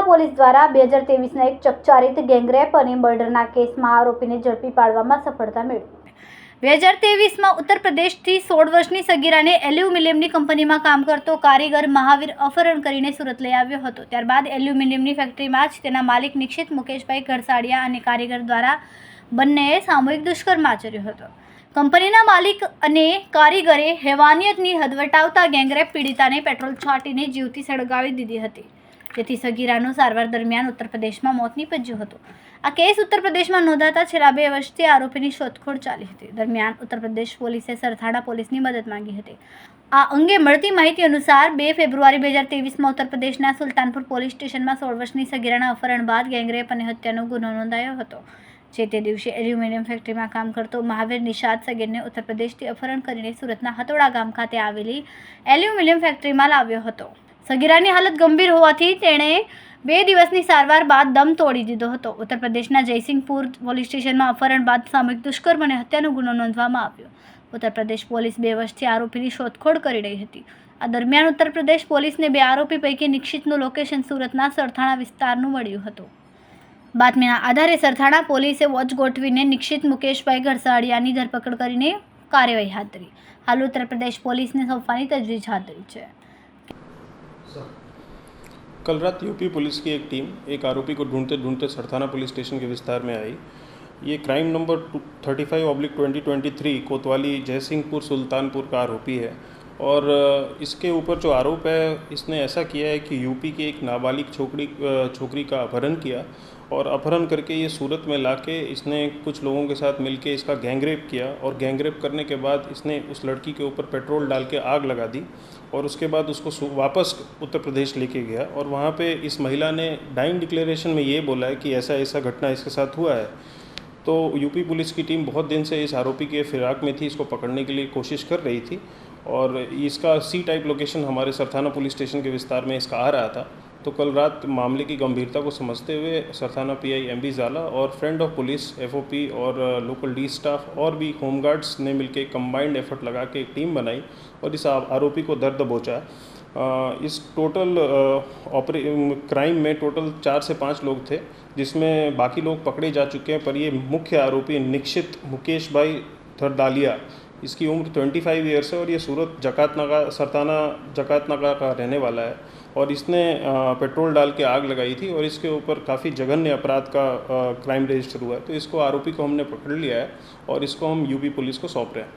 સુરતની પોલીસ દ્વારા બે હજાર તેવીસના એક ચકચારિત ગેંગરેપ અને મર્ડરના કેસમાં આરોપીને ઝડપી પાડવામાં સફળતા મેળવી. બે હજાર તેવીસમાં ઉત્તર પ્રદેશથી સોળ વર્ષની સગીરાને એલ્યુમિનિયમની કંપનીમાં કામ કરતો કારીગર મહાવીર અપહરણ કરીને સુરત લઈ આવ્યો હતો. ત્યારબાદ એલ્યુમિનિયમની ફેક્ટરીમાં જ તેના માલિક નિક્ષિત મુકેશભાઈ ઘરસાડિયા અને કારીગર દ્વારા બંનેએ સામૂહિક દુષ્કર્મ આચર્યો હતો. કંપનીના માલિક અને કારીગરે હેવાનિયતની હદ વટાવતા ગેંગરેપ પીડિતાને પેટ્રોલ છાંટીને જીવથી સળગાવી દીધી હતી. જેથી સગીરાનું સારવાર દરમિયાન ઉત્તર પ્રદેશમાં મોત નીપજ્યું હતું. આ કેસ ઉત્તર પ્રદેશમાં નોંધાતા છેલ્લા બે વર્ષથી આરોપીની શોધખોળ ચાલી હતી. દરમિયાન ઉત્તર પ્રદેશ પોલીસે સરથાણા પોલીસની મદદ માંગી હતી. આ અંગે મળતી માહિતી અનુસાર બે ફેબ્રુઆરી બે હજાર ત્રેવીસમાં ઉત્તર પ્રદેશના સુલતાનપુર પોલીસ સ્ટેશનમાં સોળ વર્ષની સગીરાના અપહરણ બાદ ગેંગરેપ અને હત્યાનો ગુનો નોંધાયો હતો. જે તે દિવસે એલ્યુમિનિયમ ફેક્ટરીમાં કામ કરતો મહાવીર નિષાદ સગીરને ઉત્તર પ્રદેશથી અપહરણ કરીને સુરતના હતોડા ગામ ખાતે આવેલી એલ્યુમિનિયમ ફેક્ટરીમાં લાવ્યો હતો. સગીરાની હાલત ગંભીર હોવાથી તેણે બે દિવસની સારવાર બાદ દમ તોડી દીધો હતો. ઉત્તર પ્રદેશના જયસિંહપુર પોલીસ સ્ટેશનમાં અપહરણ બાદ સામૂહિક દુષ્કર્મ અને હત્યાનો ગુનો નોંધવામાં આવ્યો. ઉત્તર પ્રદેશ પોલીસ બે વર્ષથી આરોપીની શોધખોળ કરી રહી હતી. આ દરમિયાન ઉત્તર પ્રદેશ પોલીસને બે આરોપી પૈકી નિક્ષિતનું લોકેશન સુરતના સરથાણા વિસ્તારનું મળ્યું હતું. બાતમીના આધારે સરથાણા પોલીસે વોચ ગોઠવીને નિક્ષિત મુકેશભાઈ ઘરસાડિયાની ધરપકડ કરીને કાર્યવાહી હાથ ધરી. હાલ ઉત્તર પ્રદેશ પોલીસને સોંપવાની તજવીજ હાથ ધરી છે. कल रात यूपी पुलिस की एक टीम एक आरोपी को ढूंढते ढूंढते सरथाना पुलिस स्टेशन के विस्तार में आई। ये crime number thirty five oblique twenty twenty three कोतवाली जयसिंहपुर सुल्तानपुर का आरोपी है। और इसके ऊपर जो आरोप है, इसने ऐसा किया है कि यूपी की एक नाबालिग छोकरी छोकरी का अपहरण किया और अपहरण करके ये सूरत में लाके इसने कुछ लोगों के साथ मिलके इसका गैंगरेप किया और गैंगरेप करने के बाद इसने उस लड़की के ऊपर पेट्रोल डाल के आग लगा दी और उसके बाद उसको वापस उत्तर प्रदेश लेके गया और वहाँ पे इस महिला ने डाइंग डिक्लेरेशन में ये बोला है कि ऐसा ऐसा घटना इसके साथ हुआ है। तो यूपी पुलिस की टीम बहुत दिन से इस आरोपी के फिराक में थी, इसको पकड़ने के लिए कोशिश कर रही थी और इसका सी टाइप लोकेशन हमारे सरथाना पुलिस स्टेशन के विस्तार में इसका आ रहा था। तो कल रात मामले की गंभीरता को समझते हुए Sarthana PI M B Zala और फ्रेंड ऑफ़ पुलिस एफओपी और लोकल डी स्टाफ और भी होमगार्ड्स ने मिलकर कंबाइंड एफर्ट लगा के एक टीम बनाई और इस आरोपी को दर्द दबोचा अ, इस टोटल ऑपरे क्राइम में टोटल चार से पाँच लोग थे जिसमें बाकी लोग पकड़े जा चुके हैं पर ये मुख्य आरोपी निक्षित मुकेश भाई थरदालिया इसकी उम्र 25 फाइव ईयर्स है और ये सूरत जकात नगा सरताना जकात नगा का रहने वाला है। और इसने पेट्रोल डाल के आग लगाई थी और इसके ऊपर काफ़ी जघन्य अपराध का क्राइम रजिस्टर हुआ है। तो इसको आरोपी को हमने पकड़ लिया है और इसको हम यूपी पुलिस को सौंप रहे हैं।